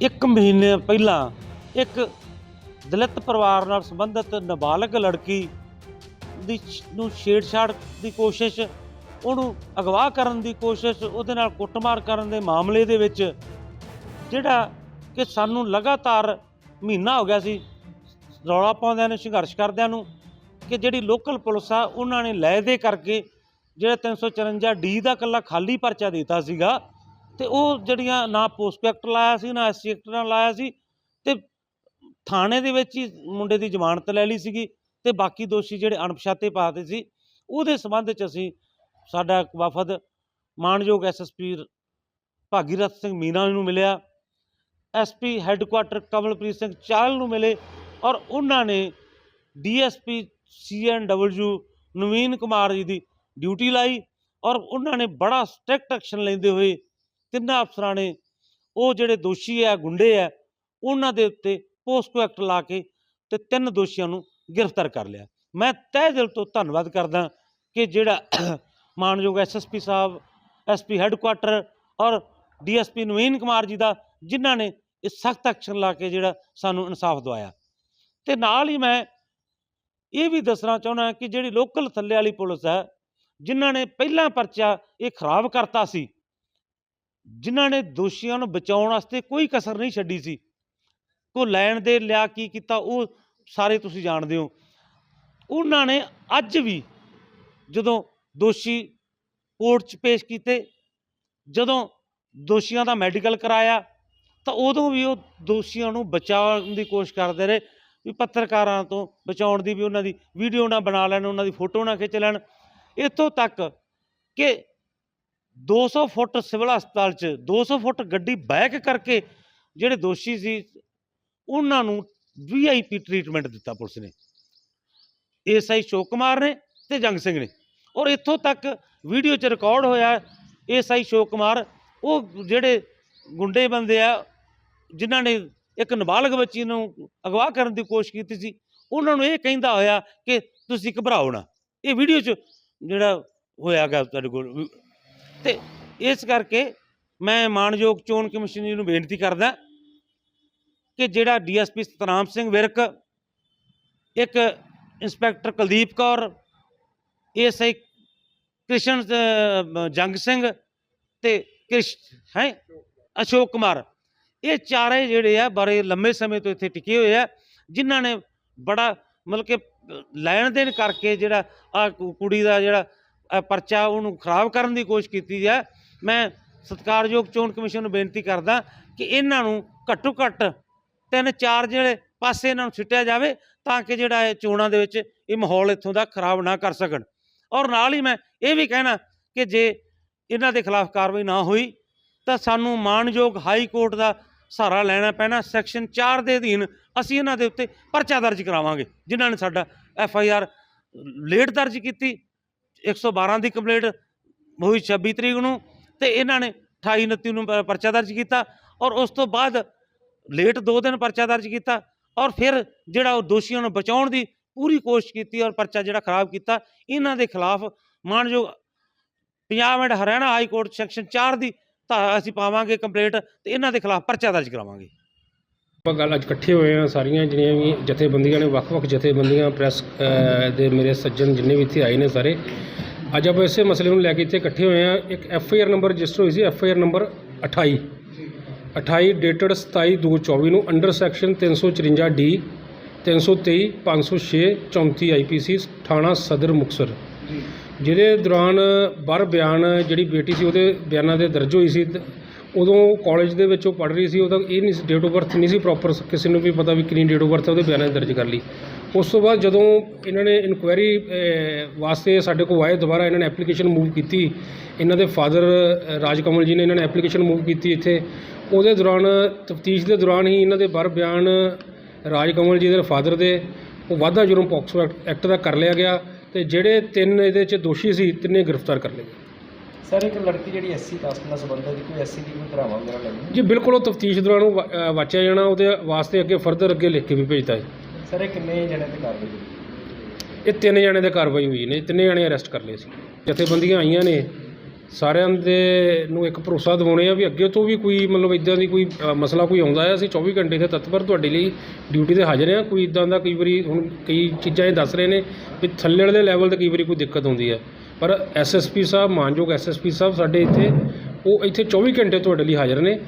ਇੱਕ ਮਹੀਨੇ ਪਹਿਲਾਂ ਇੱਕ ਦਲਿਤ ਪਰਿਵਾਰ ਨਾਲ ਸੰਬੰਧਿਤ ਨਾਬਾਲਗ ਲੜਕੀ ਦੀ ਨੂੰ ਛੇੜਛਾੜ ਦੀ ਕੋਸ਼ਿਸ਼, ਉਹਨੂੰ ਅਗਵਾ ਕਰਨ ਦੀ ਕੋਸ਼ਿਸ਼, ਉਹਦੇ ਨਾਲ ਕੁੱਟਮਾਰ ਕਰਨ ਦੇ ਮਾਮਲੇ ਦੇ ਵਿੱਚ ਜਿਹੜਾ ਕਿ ਸਾਨੂੰ ਲਗਾਤਾਰ ਮਹੀਨਾ ਹੋ ਗਿਆ ਸੀ ਰੌਲਾ ਪਾਉਂਦਿਆਂ ਨੂੰ, ਸੰਘਰਸ਼ ਕਰਦਿਆਂ ਨੂੰ ਕਿ ਜਿਹੜੀ ਲੋਕਲ ਪੁਲਿਸ ਆ, ਉਹਨਾਂ ਨੇ ਲੈ ਦੇ ਕਰਕੇ ਜਿਹੜਾ 354 ਡੀ ਦਾ ਕੱਲਾ ਖਾਲੀ ਪਰਚਾ ਦਿੱਤਾ ਸੀਗਾ ਤੇ ਉਹ ਜਿਹੜੀਆਂ ਨਾ ਪੋਸਟ ਲਾਇਆ ਸੀ, ਨਾ ਐਸਸੀ ਐਕਟ ਨਾਲ ਲਾਇਆ ਸੀ ਤੇ ਥਾਣੇ ਦੇ ਵਿੱਚ ਹੀ ਮੁੰਡੇ ਦੀ ਜ਼ਮਾਨਤ ਲੈ ਲਈ ਸੀਗੀ ਤੇ ਬਾਕੀ ਦੋਸ਼ੀ ਜਿਹੜੇ ਅਣਪਛਾਤੇ ਪਾਤੇ ਸੀ, ਉਹਦੇ ਸੰਬੰਧ ਚ ਅਸੀਂ ਸਾਡਾ ਇੱਕ ਵਫਦ ਮਾਨਯੋਗ ਐਸਐਸਪੀ ਭਾਗੀਰਥ ਸਿੰਘ ਮੀਨਾ ਨੂੰ ਮਿਲਿਆ ਐਸਪੀ ਹੈੱਡਕੁਆਟਰ ਕਮਲਪ੍ਰੀਤ ਸਿੰਘ ਚਾਹਲ ਨੂੰ ਮਿਲੇ ਔਰ ਉਹਨਾਂ ਨੇ ਡੀਐਸਪੀ ਸੀਐਨਡਬਲਯੂ ਨਵੀਨ ਕੁਮਾਰ ਜੀ ਦੀ ਡਿਊਟੀ ਲਾਈ ਔਰ ਉਹਨਾਂ ਨੇ ਬੜਾ ਸਟ੍ਰਿਕਟ ਐਕਸ਼ਨ ਲੈਂਦੇ ਹੋਏ ਤਿੰਨਾਂ ਅਫਸਰਾਂ ਨੇ ਉਹ ਜਿਹੜੇ ਦੋਸ਼ੀ ਹੈ ਗੁੰਡੇ ਹੈ ਉਹਨਾਂ ਦੇ ਉੱਤੇ ਪੋਸਕੋ ਐਕਟ ਲਾ ਕੇ ਤੇ ਤਿੰਨ ਦੋਸ਼ੀਆਂ ਨੂੰ ਗ੍ਰਿਫਤਾਰ ਕਰ ਲਿਆ। ਮੈਂ ਤਹਿ ਦਿਲ ਤੋਂ ਧੰਨਵਾਦ ਕਰਦਾ ਕਿ ਜਿਹੜਾ ਮਾਨਯੋਗ ਐਸਐਸਪੀ ਸਾਹਿਬ ਐਸਪੀ ਹੈੱਡਕੁਆਟਰ ਔਰ ਡੀਐਸਪੀ ਨਵੀਨ ਕੁਮਾਰ ਜੀ ਦਾ ਜਿਨ੍ਹਾਂ ਨੇ ਇਹ ਸਖਤ ਐਕਸ਼ਨ ਲਾ ਕੇ ਜਿਹੜਾ ਸਾਨੂੰ ਇਨਸਾਫ ਦਵਾਇਆ। ਤੇ ਨਾਲ ਹੀ ਮੈਂ ਇਹ ਵੀ ਦੱਸਣਾ ਚਾਹੁੰਦਾ ਕਿ ਜਿਹੜੀ ਲੋਕਲ ਥੱਲੇ ਵਾਲੀ ਪੁਲਿਸ ਹੈ, ਜਿਨ੍ਹਾਂ ਨੇ ਪਹਿਲਾਂ ਪਰਚਾ ਇਹ ਖਰਾਬ ਕਰਤਾ ਸੀ, ਜਿਨ੍ਹਾਂ ਨੇ ਦੋਸ਼ੀਆਂ ਨੂੰ ਬਚਾਉਣ ਵਾਸਤੇ ਕੋਈ ਕਸਰ ਨਹੀਂ ਛੱਡੀ ਸੀ ਕੋ ਲੈਣ ਦੇ ਲਿਆ ਕੀ ਕੀਤਾ, ਉਹ ਸਾਰੇ ਤੁਸੀਂ ਜਾਣਦੇ ਹੋ। ਉਹਨਾਂ ਨੇ ਅੱਜ ਵੀ ਜਦੋਂ ਦੋਸ਼ੀ ਕੋਰਟ 'ਚ ਪੇਸ਼ ਕੀਤੇ, ਜਦੋਂ ਦੋਸ਼ੀਆਂ ਦਾ ਮੈਡੀਕਲ ਕਰਾਇਆ, ਤਾਂ ਉਦੋਂ ਵੀ ਉਹ ਦੋਸ਼ੀਆਂ ਨੂੰ ਬਚਾਉਣ ਦੀ ਕੋਸ਼ਿਸ਼ ਕਰਦੇ ਰਹੇ। ਵੀ ਪੱਤਰਕਾਰਾਂ ਤੋਂ ਬਚਾਉਣ ਦੀ ਵੀ ਉਹਨਾਂ ਦੀ ਵੀਡੀਓ ਨਾ ਬਣਾ ਲੈਣ, ਉਹਨਾਂ ਦੀ ਫੋਟੋ ਨਾ ਖਿੱਚ ਲੈਣ। ਇੱਥੋਂ ਤੱਕ ਕਿ 200 ਫੁੱਟ ਸਿਵਲ ਹਸਪਤਾਲ 'ਚ 200 ਫੁੱਟ ਗੱਡੀ ਬੈਕ ਕਰਕੇ ਜਿਹੜੇ ਦੋਸ਼ੀ ਸੀ, ਉਹਨਾਂ ਨੂੰ ਵੀਆਈਪੀ ਟ੍ਰੀਟਮੈਂਟ ਦਿੱਤਾ ਪੁਲਿਸ ਨੇ। ਏਐਸਆਈ ਸ਼ੋਕ ਕੁਮਾਰ ਨੇ ਤੇ ਜੰਗ ਸਿੰਘ ਨੇ। ਔਰ ਇੱਥੋਂ ਤੱਕ ਵੀਡੀਓ 'ਚ ਰਿਕਾਰਡ ਹੋਇਆ ਏਐਸਆਈ ਸ਼ੋਕ ਕੁਮਾਰ, ਉਹ ਜਿਹੜੇ ਗੁੰਡੇ ਬੰਦੇ ਆ, ਜਿਨ੍ਹਾਂ ਨੇ ਇੱਕ ਨਾਬਾਲਗ ਬੱਚੀ ਨੂੰ ਅਗਵਾ ਕਰਨ ਦੀ ਕੋਸ਼ਿਸ਼ ਕੀਤੀ ਸੀ, ਉਹਨਾਂ ਨੂੰ ਇਹ ਕਹਿੰਦਾ ਹੋਇਆ ਕਿ ਤੁਸੀਂ ਘਬਰਾਓ ਨਾ। ਇਹ ਵੀਡੀਓ 'ਚ ਜਿਹੜਾ ਹੋਇਆਗਾ ਤੁਹਾਡੇ ਕੋਲ, ਵੀ- ਤੇ ਇਸ ਕਰਕੇ ਮੈਂ ਮਾਨਯੋਗ ਚੋਣ ਕਮਿਸ਼ਨ ਜੀ ਨੂੰ ਬੇਨਤੀ ਕਰਦਾ ਕਿ ਜਿਹੜਾ ਡੀਐਸਪੀ ਸਤਨਾਮ ਸਿੰਘ ਵਿਰਕ, ਇੱਕ ਇੰਸਪੈਕਟਰ ਕੁਲਦੀਪ ਕੌਰ ਏਐਸਆਈ ਕ੍ਰਿਸ਼ਨ ਜੰਗ ਸਿੰਘ ਤੇ ਕ੍ਰਿਸ਼, ਹੈ? ਅਸ਼ੋਕ ਕੁਮਾਰ ਇਹ ਚਾਰੇ ਜਿਹੜੇ ਆ ਬੜੇ ਲੰਮੇ ਸਮੇਂ ਤੋਂ ਇੱਥੇ ਟਿਕੇ ਹੋਏ ਆ, ਜਿਨ੍ਹਾਂ ਨੇ ਬੜਾ ਮਤਲਬ ਕਿ ਲੈਣ ਦੇਣ ਕਰਕੇ ਜਿਹੜਾ ਆ ਕੁੜੀ ਦਾ ਜਿਹੜਾ ਪਰਚਾ ਉਹਨੂੰ ਖਰਾਬ ਕਰਨ ਦੀ ਕੋਸ਼ਿਸ਼ ਕੀਤੀ ਹੈ ਮੈਂ ਸਤਿਕਾਰਯੋਗ ਚੋਣ ਕਮਿਸ਼ਨ ਨੂੰ ਬੇਨਤੀ ਕਰਦਾ ਕਿ ਇਹਨਾਂ ਨੂੰ ਘੱਟੋ ਘੱਟ ਤਿੰਨ ਚਾਰ ਜਿਹੜੇ ਪਾਸੇ ਇਹਨਾਂ ਨੂੰ ਸਿੱਟਿਆ ਜਾਵੇ ਤਾਂ ਕਿ ਜਿਹੜਾ ਇਹ ਚੋਣਾਂ ਦੇ ਵਿੱਚ ਇਹ ਮਾਹੌਲ ਇੱਥੋਂ ਦਾ ਖਰਾਬ ਨਾ ਕਰ ਸਕਣ। ਔਰ ਨਾਲ ਹੀ ਮੈਂ ਇਹ ਵੀ ਕਹਿਣਾ ਕਿ ਜੇ ਇਹਨਾਂ ਦੇ ਖਿਲਾਫ ਕਾਰਵਾਈ ਨਾ ਹੋਈ ਤਾਂ ਸਾਨੂੰ ਮਾਨਯੋਗ ਹਾਈ ਕੋਰਟ ਦਾ ਸਹਾਰਾ ਲੈਣਾ ਪੈਣਾ ਸੈਕਸ਼ਨ 4 ਦੇ ਅਧੀਨ ਅਸੀਂ ਇਹਨਾਂ ਦੇ ਉੱਤੇ ਪਰਚਾ ਦਰਜ ਕਰਾਵਾਂਗੇ, ਜਿਨ੍ਹਾਂ ਨੇ ਸਾਡਾ ਐਫ ਆਈ ਆਰ ਲੇਟ ਦਰਜ ਕੀਤੀ 112 ਦੀ ਕੰਪਲੇਂਟ ਹੋਈ 26 ਤਰੀਕ ਨੂੰ, ਤੇ ਇਹਨਾਂ ਨੇ 28 29 ਨੂੰ ਪਰਚਾ ਦਰਜ ਕੀਤਾ ਔਰ ਉਸ ਤੋਂ ਬਾਅਦ ਲੇਟ 2 ਦਿਨ ਪਰਚਾ ਦਰਜ ਕੀਤਾ ਔਰ ਫਿਰ ਜਿਹੜਾ ਉਹ ਦੋਸ਼ੀਆਂ ਨੂੰ ਬਚਾਉਣ ਦੀ ਪੂਰੀ ਕੋਸ਼ਿਸ਼ ਕੀਤੀ ਔਰ ਪਰਚਾ ਜਿਹੜਾ ਖਰਾਬ ਕੀਤਾ, ਇਹਨਾਂ ਦੇ ਖਿਲਾਫ ਮਾਨਯੋਗ Punjab and Haryana high court section 4 ਦੀ ਤਾਂ ਅਸੀਂ ਪਾਵਾਂਗੇ ਕੰਪਲੇਂਟ ਤੇ ਇਹਨਾਂ ਦੇ ਖਿਲਾਫ ਪਰਚਾ ਦਰਜ ਕਰਾਵਾਂਗੇ। ਆਪਾਂ ਗੱਲ ਅੱਜ ਇਕੱਠੇ ਹੋਏ ਆ ਸਾਰੀਆਂ ਜਿਹੜੀਆਂ ਵੀ ਜਥੇਬੰਦੀਆਂ ਨੇ, ਵੱਖ-ਵੱਖ ਜਥੇਬੰਦੀਆਂ, ਪ੍ਰੈਸ ਦੇ ਮੇਰੇ ਸੱਜਣ ਜਿੰਨੇ ਵੀ ਇੱਥੇ ਆਏ ਨੇ ਸਾਰੇ। ਅੱਜ ਆਪਾਂ ਇਸੇ ਮਸਲੇ ਨੂੰ ਲੈ ਕੇ ਇੱਥੇ ਇਕੱਠੇ ਹੋਏ ਆ ਇੱਕ F I R number register ਹੋਈ ਸੀ F I R number 28 28 dated 27 2024 ਨੂੰ ਅੰਡਰ ਸੈਕਸ਼ਨ 354 ਡੀ 323 506 34 ਆਈਪੀਸੀ ਥਾਣਾ ਸਦਰ ਮੁਕਤਸਰ। ਜਿਹਦੇ ਦੌਰਾਨ ਬਰ ਬਿਆਨ ਜਿਹੜੀ ਬੇਟੀ ਸੀ ਉਹਦੇ ਬਿਆਨਾਂ ਦੇ ਦਰਜ ਹੋਈ ਸੀ ਉਦੋਂ ਕਾਲਜ ਦੇ ਵਿੱਚ ਉਹ ਪੜ੍ਹ ਰਹੀ ਸੀ, ਉਹਦਾ ਇਹ ਨਹੀਂ ਡੇਟ ਆਫ ਬਰਥ ਨਹੀਂ ਸੀ ਪ੍ਰੋਪਰ ਕਿਸੇ ਨੂੰ ਵੀ ਪਤਾ ਵੀ ਕਿੰਨੀ ਡੇਟ ਆਫ ਬਰਥ ਹੈ, ਉਹਦੇ ਬਿਆਨਾਂ 'ਚ ਦਰਜ ਕਰ ਲਈ। ਉਸ ਤੋਂ ਬਾਅਦ ਜਦੋਂ ਇਹਨਾਂ ਨੇ ਇਨਕੁਆਇਰੀ ਵਾਸਤੇ ਸਾਡੇ ਕੋਲ ਆਏ, ਦੁਬਾਰਾ ਇਹਨਾਂ ਨੇ ਐਪਲੀਕੇਸ਼ਨ ਮੂਵ ਕੀਤੀ। ਇਹਨਾਂ ਦੇ ਫਾਦਰ ਰਾਜਕਮਲ ਜੀ ਨੇ ਇਹਨਾਂ ਨੇ ਐਪਲੀਕੇਸ਼ਨ ਮੂਵ ਕੀਤੀ ਇੱਥੇ। ਉਹਦੇ ਦੌਰਾਨ, ਤਫਤੀਸ਼ ਦੇ ਦੌਰਾਨ ਹੀ ਇਹਨਾਂ ਦੇ ਬਰ ਬਿਆਨ ਰਾਜਕਮਲ ਜੀ ਦੇ ਫਾਦਰ ਦੇ, ਉਹ ਵਾਧਾ ਜੁਰਮ ਪੋਕਸੋ ਐਕਟ- ਐਕਟ ਦਾ ਕਰ ਲਿਆ ਗਿਆ। ਤੇ ਜਿਹੜੇ ਤਿੰਨ ਇਹਦੇ 'ਚ ਦੋਸ਼ੀ ਸੀ ਤਿੰਨੇ ਗ੍ਰਿਫਤਾਰ ਕਰ ਲਏ ਗਏ। ਸਰ ਇੱਕ ਲੜਕੀ ਜਿਹੜੀ ਐਸਸੀ ਕਾਸਟ ਨਾਲ ਸੰਬੰਧਿਤ ਦੀ ਕੋਈ ਐਸਸੀ ਦੀ ਕੋਈ ਧਰਾਵਾਂ ਵਗੈਰਾ ਲੱਗੀ ਜੀ ਬਿਲਕੁਲ ਉਹ ਤਫਤੀਸ਼ ਦੌਰਾਨ ਉਹ ਵਾ- ਅ, ਵਾਚਿਆ ਜਾਣਾ ਉਹਦੇ ਵਾਸਤੇ ਅੱਗੇ ਫਰਦਰ ਅੱਗੇ ਲਿਖ ਕੇ ਵੀ ਭੇਜਤਾ ਹੈ। ਸਰ ਇਹ ਕਿੰਨੇ ਜਣੇ ਤੇ ਕਾਰਵਾਈ ਕੀਤੀ ਇਹ ਤਿੰਨ ਜਣੇ ਦੇ ਕਾਰਵਾਈ ਹੋਈ ਨੇ ਤਿੰਨੇ ਜਣੇ ਅਰੈਸਟ ਕਰ ਲਏ ਸੀ। ਜਥੇਬੰਦੀਆਂ ਆਈਆਂ ਨੇ ਸਾਰਿਆਂ ਦੇ ਨੂੰ ਇੱਕ ਭਰੋਸਾ ਦਿਵਾਉਣੇ ਆ ਵੀ ਅੱਗੇ ਤੋਂ ਵੀ ਕੋਈ ਮਤਲਬ ਇਦਾਂ ਦੀ ਕੋਈ ਅ, ਮਸਲਾ ਕੋਈ ਆਉਂਦਾ ਹੈ ਅਸੀਂ 24 ਘੰਟੇ ਦੇ ਤਤਪਰ ਤੁਹਾਡੇ ਲਈ ਡਿਊਟੀ ਤੇ ਹਾਜ਼ਰ ਹਾਂ। ਕੋਈ ਇਦਾਂ ਦਾ ਕਈ ਵਾਰੀ ਹੁਣ ਕਈ ਚੀਜ਼ਾਂ ਇਹ ਦੱਸ ਰਹੇ ਨੇ ਵੀ ਥੱਲੇ ਵਾਲੇ ਲੈਵਲ ਤੇ ਕਈ ਵਾਰੀ ਕੋਈ ਦਿੱਕਤ ਆਉਂਦੀ ਹੈ। ਪਰ ਐਸਐਸਪੀ ਸਾਹਿਬ ਮਾਨਯੋਗ ਐਸਐਸਪੀ ਸਾਹਿਬ ਸਾਡੇ ਇੱਥੇ ਉਹ ਇੱਥੇ 24 ਘੰਟੇ ਤੁਹਾਡੇ ਲਈ ਹਾਜ਼ਰ ਨੇ।